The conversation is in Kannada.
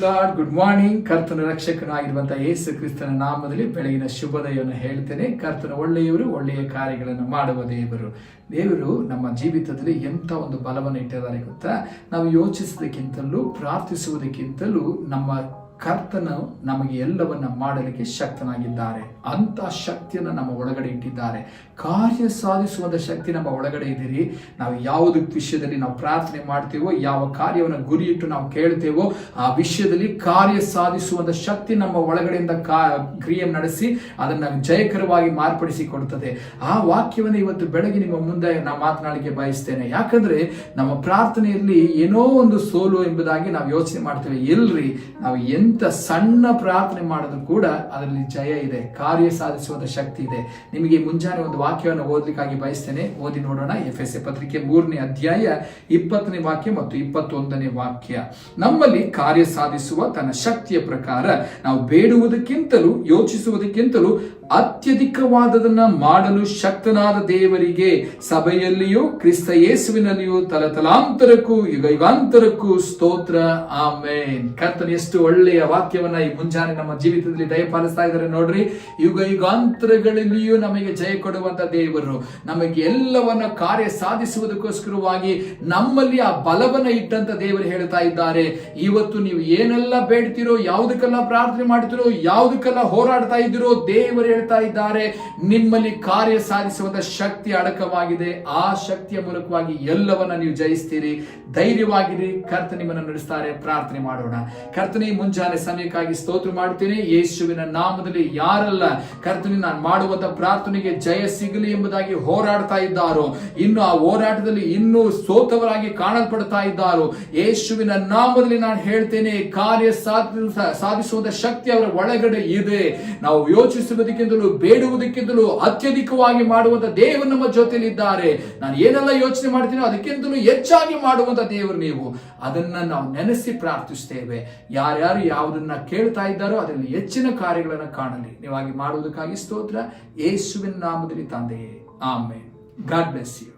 ಲಾರ್ಡ್ ಗುಡ್ ಮಾರ್ನಿಂಗ್ ಕರ್ತನ ರಕ್ಷಕನಾಗಿರುವಂತಹ ಯೇಸು ಕ್ರಿಸ್ತನ ನಾಮದಲ್ಲಿ ಬೆಳಗಿನ ಶುಭೋದಯವನ್ನು ಹೇಳ್ತೇನೆ. ಕರ್ತನ ಒಳ್ಳೆಯವರು ಒಳ್ಳೆಯ ಕಾರ್ಯಗಳನ್ನು ಮಾಡುವ ದೇವರು. ದೇವರು ನಮ್ಮ ಜೀವಿತದಲ್ಲಿ ಎಂಥ ಒಂದು ಬಲವನ್ನು ಇಟ್ಟಿದ್ದಾರೆ ಗೊತ್ತಾ? ನಾವು ಯೋಚಿಸುವುದಕ್ಕಿಂತಲೂ ಪ್ರಾರ್ಥಿಸುವುದಕ್ಕಿಂತಲೂ ನಮ್ಮ ಕರ್ತನು ನಮಗೆ ಎಲ್ಲವನ್ನ ಮಾಡಲಿಕ್ಕೆ ಶಕ್ತನಾಗಿದ್ದಾರೆ. ಅಂತ ಶಕ್ತಿಯನ್ನು ನಮ್ಮ ಒಳಗಡೆ ಇಟ್ಟಿದ್ದಾರೆ. ಕಾರ್ಯ ಸಾಧಿಸುವಂತ ಶಕ್ತಿ ನಮ್ಮ ಒಳಗಡೆ ಇದ್ದೀರಿ. ನಾವು ಯಾವುದು ವಿಷಯದಲ್ಲಿ ನಾವು ಪ್ರಾರ್ಥನೆ ಮಾಡ್ತೇವೋ, ಯಾವ ಕಾರ್ಯವನ್ನು ಗುರಿ ಇಟ್ಟು ನಾವು ಕೇಳ್ತೇವೋ, ಆ ವಿಷಯದಲ್ಲಿ ಕಾರ್ಯ ಸಾಧಿಸುವಂತ ಶಕ್ತಿ ನಮ್ಮ ಒಳಗಡೆಯಿಂದ ಕಾ, ಕ್ರಿಯೆ ನಡೆಸಿ ಅದನ್ನು ಜಯಕರವಾಗಿ ಮಾರ್ಪಡಿಸಿ ಕೊಡುತ್ತದೆ ಆ ವಾಕ್ಯವನ್ನು ಇವತ್ತು ಬೆಳಗ್ಗೆ ನಿಮ್ಮ ಮುಂದೆ ನಾವು ಮಾತನಾಡಲಿಕ್ಕೆ ಬಯಸ್ತೇನೆ. ಯಾಕಂದ್ರೆ ನಮ್ಮ ಪ್ರಾರ್ಥನೆಯಲ್ಲಿ ಏನೋ ಒಂದು ಸೋಲು ಎಂಬುದಾಗಿ ನಾವು ಯೋಚನೆ ಮಾಡ್ತೇವೆ. ಎಲ್ರಿ, ನಾವು ಎಂತ ಸಣ್ಣ ಪ್ರಾರ್ಥನೆ ಮಾಡಿದ್ರು ಕೂಡ ಅದರಲ್ಲಿ ಜಯ ಇದೆ, ಕಾರ್ಯ ಸಾಧಿಸುವಂತ ಶಕ್ತಿ ಇದೆ. ನಿಮಗೆ ಮುಂಜಾನೆ ಒಂದು ವಾಕ್ಯವನ್ನು ಓದಲಿಕ್ಕಾಗಿ ಬಯಸ್ತೇನೆ. ಓದಿ ನೋಡೋಣ. ಎಫ್ ಎಸ್ ಎ ಪತ್ರಿಕೆ ಮೂರನೇ ಅಧ್ಯಾಯ ಇಪ್ಪತ್ತನೇ ವಾಕ್ಯ ಮತ್ತು ಇಪ್ಪತ್ತೊಂದನೇ ವಾಕ್ಯ. ನಮ್ಮಲ್ಲಿ ಕಾರ್ಯ ಸಾಧಿಸುವ ತನ್ನ ಶಕ್ತಿಯ ಪ್ರಕಾರ ನಾವು ಬೇಡುವುದಕ್ಕಿಂತಲೂ ಯೋಚಿಸುವುದಕ್ಕಿಂತಲೂ ಅತ್ಯಧಿಕವಾದದನ್ನ ಮಾಡಲು ಶಕ್ತನಾದ ದೇವರಿಗೆ ಸಭೆಯಲ್ಲಿಯೂ ಕ್ರಿಸ್ತ ಯೇಸುವಿನಲ್ಲಿಯೂ ತಲತಲಾಂತರಕ್ಕೂ ಯುಗಯುಗಾಂತರಕ್ಕೂ ಸ್ತೋತ್ರ. ಆಮೇನ್. ಕರ್ತನ ಎಷ್ಟು ಒಳ್ಳೆಯ ವಾಕ್ಯವನ್ನ ಈ ಮುಂಜಾನೆ ನಮ್ಮ ಜೀವಿತದಲ್ಲಿ ದಯಪಾಲಿಸ್ತಾ ಇದ್ದಾರೆ ನೋಡ್ರಿ. ಯುಗ ಯುಗಾಂತರಗಳಲ್ಲಿಯೂ ನಮಗೆ ಜಯ ಕೊಡುವಂತ ದೇವರು. ನಮಗೆ ಎಲ್ಲವನ್ನ ಕಾರ್ಯ ಸಾಧಿಸುವುದಕ್ಕೋಸ್ಕರವಾಗಿ ನಮ್ಮಲ್ಲಿ ಆ ಬಲವನ್ನ ಇಟ್ಟಂತ ದೇವರು ಹೇಳ್ತಾ ಇದ್ದಾರೆ. ಇವತ್ತು ನೀವು ಏನೆಲ್ಲ ಬೇಡ್ತಿರೋ, ಯಾವುದಕ್ಕೆಲ್ಲ ಪ್ರಾರ್ಥನೆ ಮಾಡ್ತಿರೋ, ಯಾವುದಕ್ಕೆಲ್ಲ ಹೋರಾಡ್ತಾ ಇದ್ದೀರೋ ದೇವರು ಹೇಳ್ತಾ ಇದ್ದಾರೆ, ನಿಮ್ಮಲ್ಲಿ ಕಾರ್ಯ ಸಾಧಿಸುವಂತ ಶಕ್ತಿ ಅಡಕವಾಗಿದೆ. ಆ ಶಕ್ತಿಯ ಮೂಲಕವಾಗಿ ಎಲ್ಲವನ್ನ ನೀವು ಜಯಿಸ್ತೀರಿ. ಧೈರ್ಯವಾಗಿರಿ. ಕರ್ತ ನಿಮ್ಮನ್ನು ನಡೆಸ್ತಾರೆ. ಪ್ರಾರ್ಥನೆ ಮಾಡೋಣ. ಕರ್ತನಿ ಮುಂಜಾನೆ ಸಮಯಕ್ಕಾಗಿ ಸ್ತೋತ್ರ ಮಾಡ್ತೀನಿ ಯೇಸುವಿನ ನಾಮದಲ್ಲಿ ಯಾರಲ್ಲ ಕರ್ತನಿ ನಾನು ಮಾಡುವಂತ ಪ್ರಾರ್ಥನೆಗೆ ಜಯ ಸಿಗಲಿ ಎಂಬುದಾಗಿ ಹೋರಾಡ್ತಾ ಇದ್ದಾರೋ, ಇನ್ನು ಆ ಹೋರಾಟದಲ್ಲಿ ಇನ್ನೂ ಸೋತವರಾಗಿ ಕಾಣಲ್ಪಡ್ತಾ ಇದ್ದಾರೋ, ಯೇಸುವಿನ ನಾಮದಲ್ಲಿ ನಾನು ಹೇಳ್ತೇನೆ, ಕಾರ್ಯ ಸಾಧಿಸ ಸಾಧಿಸುವಂತ ಶಕ್ತಿ ಅವರ ಒಳಗಡೆ ಇದೆ. ನಾವು ಯೋಚಿಸುವುದಕ್ಕಿಂತಲೂ ಬೇಡುವುದಕ್ಕಿಂತಲೂ ಅತ್ಯಧಿಕವಾಗಿ ಮಾಡುವಂತ ದೇವರು ನಮ್ಮ ಜೊತೆಯಲ್ಲಿದ್ದಾರೆ ನಾನು ಏನೆಲ್ಲ ಯೋಚನೆ ಮಾಡ್ತೀನೋ ಅದಕ್ಕಿಂತಲೂ ಹೆಚ್ಚಾಗಿ ಮಾಡುವಂತ ದೇವರು ನೀವು. ಅದನ್ನ ನಾವು ನೆನೆಸಿ ಪ್ರಾರ್ಥಿಸ್ತೇವೆ ಯಾರ್ಯಾರು ಯಾವುದನ್ನ ಕೇಳ್ತಾ ಇದ್ದಾರೋ ಅದರಲ್ಲಿ ಹೆಚ್ಚಿನ ಕಾರ್ಯಗಳನ್ನು ಕಾಣಲಿ. ನೀವಾಗಿ ಮಾಡುವುದಕ್ಕಾಗಿ ಸ್ತೋತ್ರ. ಯೇಸುವಿನ ನಾಮದಲ್ಲಿ ತಂದೆಯೇ. ಆಮೇಲೆ ಗಾಡ್ ಬ್ಲೆಸ್ ಯು.